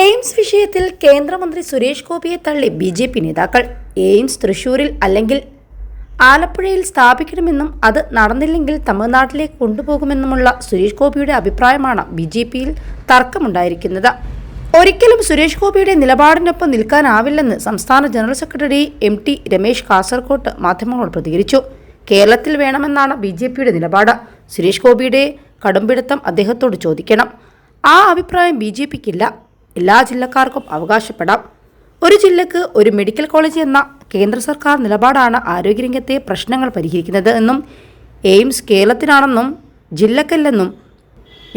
AIIMS വിഷയത്തിൽ കേന്ദ്രമന്ത്രി സുരേഷ് ഗോപിയെ തള്ളി ബി ജെ പി നേതാക്കൾ. എയിംസ് തൃശൂരിൽ അല്ലെങ്കിൽ ആലപ്പുഴയിൽ സ്ഥാപിക്കണമെന്നും അത് നടന്നില്ലെങ്കിൽ തമിഴ്നാട്ടിലേക്ക് കൊണ്ടുപോകുമെന്നുമുള്ള സുരേഷ് ഗോപിയുടെ അഭിപ്രായമാണ് ബി ജെ പിയിൽ തർക്കമുണ്ടായിരിക്കുന്നത്. ഒരിക്കലും സുരേഷ് ഗോപിയുടെ നിലപാടിനൊപ്പം നിൽക്കാനാവില്ലെന്ന് സംസ്ഥാന general secretary M T Ramesh കാസർകോട്ട് മാധ്യമങ്ങളോട് പ്രതികരിച്ചു. കേരളത്തിൽ വേണമെന്നാണ് ബി ജെ പിയുടെ നിലപാട്. സുരേഷ് ഗോപിയുടെ കടുംപിടുത്തം അദ്ദേഹത്തോട് ചോദിക്കണം. ആ അഭിപ്രായം ബി ജെ പിക്കില്ല. എല്ലാ ജില്ലക്കാർക്കും അവകാശപ്പെടാം. ഒരു ജില്ലക്ക് ഒരു മെഡിക്കൽ കോളേജ് എന്ന കേന്ദ്ര സർക്കാർ നിലപാടാണ് ആരോഗ്യരംഗത്തെ പ്രശ്നങ്ങൾ പരിഹരിക്കുന്നത് എന്നും എയിംസ് കേരളത്തിനാണെന്നും ജില്ലക്കല്ലെന്നും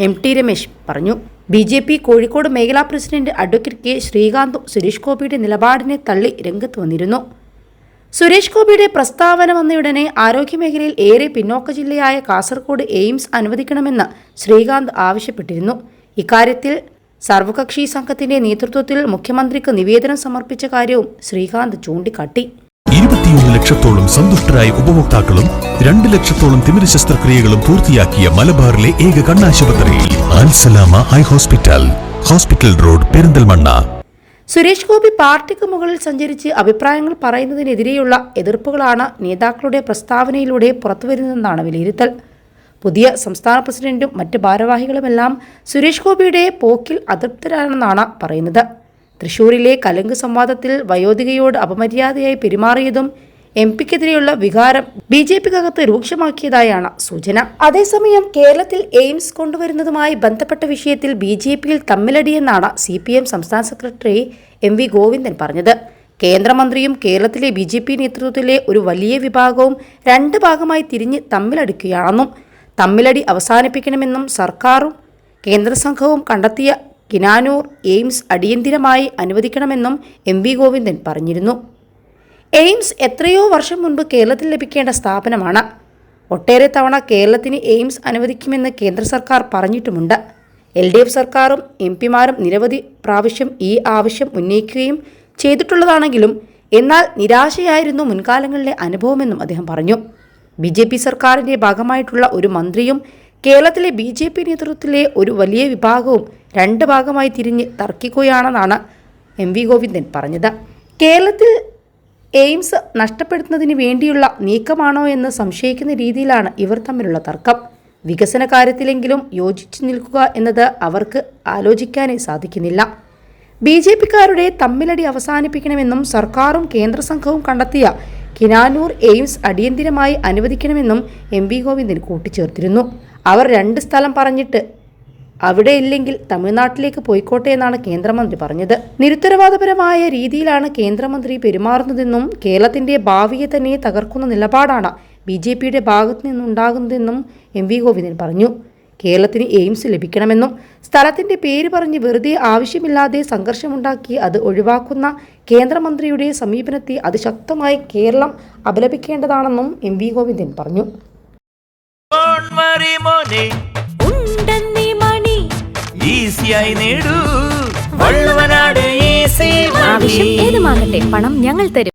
എം ടി രമേശ് പറഞ്ഞു. ബി ജെ പി കോഴിക്കോട് മേഖലാ പ്രസിഡന്റ് അഡ്വക്കേറ്റ് കെ ശ്രീകാന്തും സുരേഷ് ഗോപിയുടെ നിലപാടിനെ തള്ളി രംഗത്ത് വന്നിരുന്നു. സുരേഷ് ഗോപിയുടെ പ്രസ്താവന വന്നയുടനെ ആരോഗ്യമേഖലയിൽ ഏറെ പിന്നോക്ക ജില്ലയായ കാസർഗോഡ് എയിംസ് അനുവദിക്കണമെന്ന് ശ്രീകാന്ത് ആവശ്യപ്പെട്ടിരുന്നു. ഇക്കാര്യത്തിൽ സർവകക്ഷി സംഘത്തിന്റെ നേതൃത്വത്തിൽ മുഖ്യമന്ത്രിക്ക് നിവേദനം സമർപ്പിച്ച കാര്യവും ശ്രീകാന്ത് ചൂണ്ടിക്കാട്ടി. ഇരുപത്തിയൊന്ന് ലക്ഷത്തോളം സന്തുഷ്ടരായ ഉപഭോക്താക്കളും രണ്ട് ലക്ഷത്തോളം തിമിര ശസ്ത്രക്രിയകളും പൂർത്തിയാക്കിയ മലബാറിലെ ഏക കണ്ണാശുപത്രി Alsalama eye hospital hospital road Perinthalmanna. Suresh Gopi പാർട്ടിക്ക് മുകളിൽ സഞ്ചരിച്ച് അഭിപ്രായങ്ങൾ പറയുന്നതിനെതിരെയുള്ള എതിർപ്പുകളാണ് നേതാക്കളുടെ പ്രസ്താവനയിലൂടെ പുറത്തുവരുന്നതെന്നാണ് വിലയിരുത്തൽ. പുതിയ സംസ്ഥാന പ്രസിഡന്റും മറ്റ് ഭാരവാഹികളുമെല്ലാം സുരേഷ് ഗോപിയുടെ പോക്കിൽ അതൃപ്തരാണെന്നാണ് പറയുന്നത്. തൃശൂരിലെ കലങ്ക് സംവാദത്തിൽ വയോധികയോട് അപമര്യാദയായി പെരുമാറിയതും എം പിക്കെതിരെയുള്ള വികാരം ബി ജെ പിക്കകത്ത് രൂക്ഷമാക്കിയതായാണ് സൂചന. അതേസമയം കേരളത്തിൽ എയിംസ് കൊണ്ടുവരുന്നതുമായി ബന്ധപ്പെട്ട വിഷയത്തിൽ ബി ജെ പിയിൽ തമ്മിലടിയെന്നാണ് സി പി എം സംസ്ഥാന സെക്രട്ടറി എം വി ഗോവിന്ദൻ പറഞ്ഞത്. കേന്ദ്രമന്ത്രിയും കേരളത്തിലെ ബി ജെ പി നേതൃത്വത്തിലെ ഒരു വലിയ വിഭാഗവും രണ്ട് ഭാഗമായി തിരിഞ്ഞ് തമ്മിലടിക്കുകയാണെന്നും തമ്മിലടി അവസാനിപ്പിക്കണമെന്നും സർക്കാരും കേന്ദ്ര സംഘവും കണ്ടെത്തിയ കിനാനൂർ എയിംസ് അടിയന്തിരമായി അനുവദിക്കണമെന്നും എം വി ഗോവിന്ദൻ പറഞ്ഞിരുന്നു. എയിംസ് എത്രയോ വർഷം മുൻപ് കേരളത്തിൽ ലഭിക്കേണ്ട സ്ഥാപനമാണ്. ഒട്ടേറെ തവണ കേരളത്തിന് എയിംസ് അനുവദിക്കുമെന്ന് കേന്ദ്ര സർക്കാർ പറഞ്ഞിട്ടുമുണ്ട്. എൽ ഡി എഫ് സർക്കാരും എം പിമാരും നിരവധി പ്രാവശ്യം ഈ ആവശ്യം ഉന്നയിക്കുകയും ചെയ്തിട്ടുള്ളതാണെങ്കിലും എന്നാൽ നിരാശയായിരുന്നു മുൻകാലങ്ങളിലെ അനുഭവമെന്നും അദ്ദേഹം പറഞ്ഞു. ബി ജെ പി സർക്കാരിന്റെ ഭാഗമായിട്ടുള്ള ഒരു മന്ത്രിയും കേരളത്തിലെ ബി ജെ പി നേതൃത്വത്തിലെ ഒരു വലിയ വിഭാഗവും രണ്ട് ഭാഗമായി തിരിഞ്ഞ് തർക്കിക്കുകയാണെന്നാണ് എം വി ഗോവിന്ദൻ പറഞ്ഞത്. കേരളത്തിൽ എയിംസ് നഷ്ടപ്പെടുത്തുന്നതിന് വേണ്ടിയുള്ള നീക്കമാണോ എന്ന് സംശയിക്കുന്ന രീതിയിലാണ് ഇവർ തമ്മിലുള്ള തർക്കം. വികസന കാര്യത്തിലെങ്കിലും യോജിച്ചു നിൽക്കുക എന്നത് അവർക്ക് ആലോചിക്കാനേ സാധിക്കുന്നില്ല. ബി ജെ പിക്കാരുടെ തമ്മിലടി അവസാനിപ്പിക്കണമെന്നും സർക്കാരും കേന്ദ്ര സംഘവും കണ്ടെത്തിയ കിനാനൂർ എയിംസ് അടിയന്തിരമായി അനുവദിക്കണമെന്നും എം വി ഗോവിന്ദൻ കൂട്ടിച്ചേർത്തിരുന്നു. അവർ രണ്ട് സ്ഥലം പറഞ്ഞിട്ട് അവിടെ ഇല്ലെങ്കിൽ തമിഴ്നാട്ടിലേക്ക് പോയിക്കോട്ടെ എന്നാണ് കേന്ദ്രമന്ത്രി പറഞ്ഞത്. നിരുത്തരവാദപരമായ രീതിയിലാണ് കേന്ദ്രമന്ത്രി പെരുമാറുന്നതെന്നും കേരളത്തിന്റെ ഭാവിയെ തന്നെ തകർക്കുന്ന നിലപാടാണ് ബി ജെ പിയുടെ ഭാഗത്തു നിന്നുണ്ടാകുന്നതെന്നും എം വി ഗോവിന്ദൻ പറഞ്ഞു. കേരളത്തിന് എയിംസ് ലഭിക്കണമെന്നും സ്ഥലത്തിന്റെ പേര് പറഞ്ഞ് വെറുതെ ആവശ്യമില്ലാതെ സംഘർഷമുണ്ടാക്കി അത് ഒഴിവാക്കുന്ന കേന്ദ്രമന്ത്രിയുടെ സമീപനത്തെ അതിശക്തമായി കേരളം അപലപിക്കേണ്ടതാണെന്നും എം വി ഗോവിന്ദൻ പറഞ്ഞു. ആവശ്യം ഏതുമാകട്ടെ പണം ഞങ്ങൾ തരും.